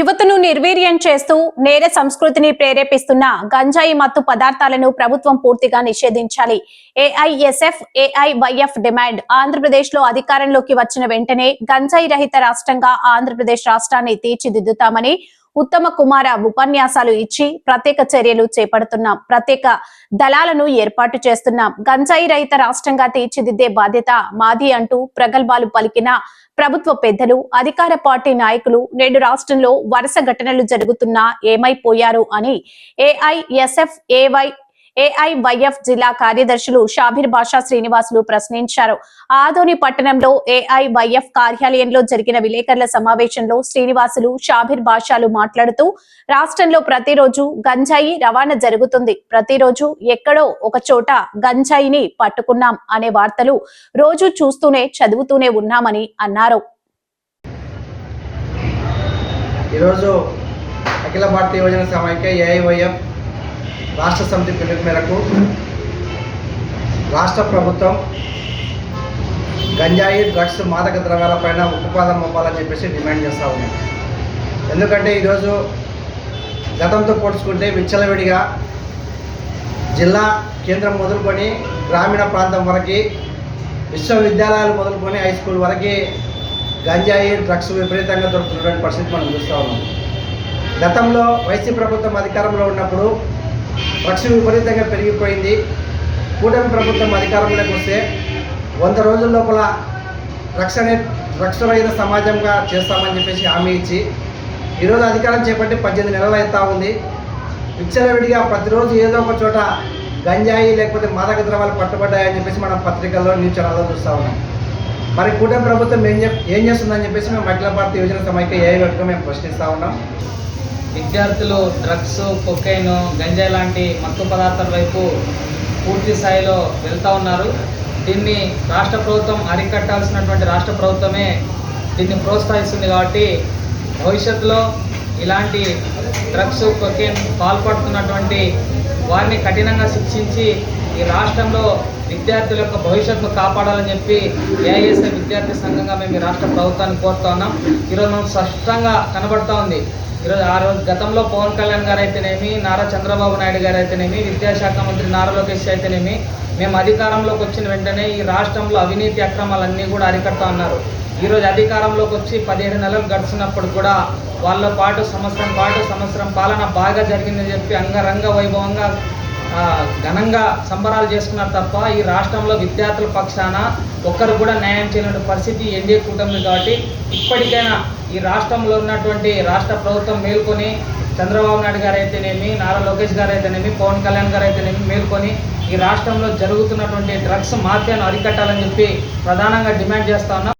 యువతను నిర్వీర్యం చేస్తూ నేర సంస్కృతిని ప్రేరేపిస్తున్న గంజాయి మత్తు పదార్థాలను ప్రభుత్వం పూర్తిగా నిషేధించాలి. AISF AIYF demand. ఆంధ్రప్రదేశ్లో అధికారంలోకి వచ్చిన వెంటనే గంజాయి రహిత రాష్ట్రంగా ఆంధ్రప్రదేశ్ రాష్ట్రాన్ని తీర్చిదిద్దుతామని ఉత్తమ కుమార ఉపన్యాసాలు ఇచ్చి ప్రత్యేక చర్యలు చేపడుతున్నాం ప్రత్యేక దళాలను ఏర్పాటు చేస్తున్నాం గంజాయి రహిత రాష్ట్రంగా తీర్చిదిద్దే బాధ్యత మాది అంటూ ప్రగల్భాలు పలికిన ప్రభుత్వ పెద్దలు అధికార పార్టీ నాయకులు నేడు రాష్ట్రంలో వరుస ఘటనలు జరుగుతున్నా ఏమైపోయారు అని ఏఐఎస్ఎఫ్ ఏవై ఏఐవైఎఫ్ జిల్లా కార్యదర్శులు షాబీర్ బాషా శ్రీనివాసులు ప్రశ్నించారు. ఆదోని పట్టణంలో ఏఐవైఎఫ్ కార్యాలయంలో జరిగిన విలేకరుల సమావేశంలో శ్రీనివాసులు షాబీర్ బాషాలు మాట్లాడుతూ రాష్ట్రంలో ప్రతిరోజు గంజాయి రవాణా జరుగుతుంది. ప్రతిరోజు ఎక్కడో ఒక చోట గంజాయిని పట్టుకున్నాం అనే వార్తలు రోజు చూస్తూనే చదువుతూనే ఉన్నామని అన్నారు. ఈరోజు అఖిల భారతీయ యువజన సమైక్య ఏఐవైఎఫ్ రాష్ట్ర సమితి పిలుపు మేరకు రాష్ట్ర ప్రభుత్వం గంజాయి డ్రగ్స్ మాదక ద్రవ్యాలపైన ఉక్కుపాదం మోపాలని చెప్పేసి డిమాండ్ చేస్తూ ఉన్నాం ఎందుకంటే ఈరోజు గతంతో పోల్చుకుంటే విచ్చలవిడిగా జిల్లా కేంద్రం మొదలుకొని గ్రామీణ ప్రాంతం వరకు విశ్వవిద్యాలయాలు మొదలుకొని హై స్కూల్ వరకు గంజాయి డ్రగ్స్ విపరీతంగా దొరుకుతున్నటువంటి పరిస్థితి మనం చూస్తూ ఉన్నాం. గతంలో వైసీ ప్రభుత్వం అధికారంలో ఉన్నప్పుడు రక్షణ విపరీతంగా పెరిగిపోయింది. కూటమి ప్రభుత్వం అధికారంలోకి వస్తే వంద రోజుల లోపల రక్షణ రక్షరహిత సమాజంగా చేస్తామని చెప్పేసి హామీ ఇచ్చి ఈరోజు అధికారం చేపట్టి పద్దెనిమిది నెలలు అవుతా ఉంది. విచ్చలవిడిగా ప్రతిరోజు ఏదో ఒక చోట గంజాయి లేకపోతే మాదక ద్రవాలు పట్టుబడ్డాయని చెప్పేసి మనం పత్రికల్లో న్యూస్ ఛానల్లో చూస్తూ ఉన్నాం. మరి కూటమి ప్రభుత్వం ఏం చెప్ ఏం చేస్తుందని చెప్పేసి మేము అఖిల భారత యువజన సమైక్య ఏ వ్యక్తిగా మేము ప్రశ్నిస్తూ ఉన్నాం. విద్యార్థులు డ్రగ్స్ కొకైన్ గంజాయి లాంటి మత్తు పదార్థాల వైపు పూర్తి స్థాయిలో వెళ్తూ ఉన్నారు. దీన్ని రాష్ట్ర ప్రభుత్వం అరికట్టాల్సినటువంటి రాష్ట్ర ప్రభుత్వమే దీన్ని ప్రోత్సహిస్తుంది కాబట్టి భవిష్యత్తులో ఇలాంటి డ్రగ్స్ కొకైన్ పాల్పడుతున్నటువంటి వారిని కఠినంగా శిక్షించి ఈ రాష్ట్రంలో విద్యార్థుల యొక్క భవిష్యత్తును కాపాడాలని చెప్పి ఏఐఎస్ఐ విద్యార్థి సంఘంగా మేము ఈ రాష్ట్ర ప్రభుత్వాన్ని కోరుతా ఉన్నాం. ఈరోజు మనం స్పష్టంగా కనబడుతూ ఉంది. ఈరోజు ఆ రోజు గతంలో పవన్ కళ్యాణ్ గారు అయితేనేమి నారా చంద్రబాబు నాయుడు గారు అయితేనేమి విద్యాశాఖ మంత్రి నారా లోకేష్ అయితేనేమి మేము అధికారంలోకి వచ్చిన వెంటనే ఈ రాష్ట్రంలో అవినీతి అక్రమాలన్నీ కూడా అరికడతా ఉన్నారు. ఈరోజు అధికారంలోకి వచ్చి పదిహేడు నెలలు గడిచినప్పుడు కూడా వాళ్ళ పాటు సంవత్సరం పాటు సంవత్సరం పాలన బాగా జరిగిందని చెప్పి అంగరంగ వైభవంగా ఘనంగా సంబరాలు చేసుకున్నారు తప్ప ఈ రాష్ట్రంలో విద్యార్థుల పక్షాన ఒక్కరు కూడా న్యాయం చేయలేని పరిస్థితి ఎన్డీఏ కూటమి కాబట్టి ఇప్పటికైనా ఈ రాష్ట్రంలో ఉన్నటువంటి రాష్ట్ర ప్రభుత్వం మేల్కొని చంద్రబాబు నాయుడు గారు అయితేనేమి నారా లోకేష్ గారు అయితేనేమి పవన్ కళ్యాణ్ గారు అయితేనేమి మేల్కొని ఈ రాష్ట్రంలో జరుగుతున్నటువంటి డ్రగ్స్ మాఫియాను అరికట్టాలని చెప్పి ప్రధానంగా డిమాండ్ చేస్తా ఉన్నాం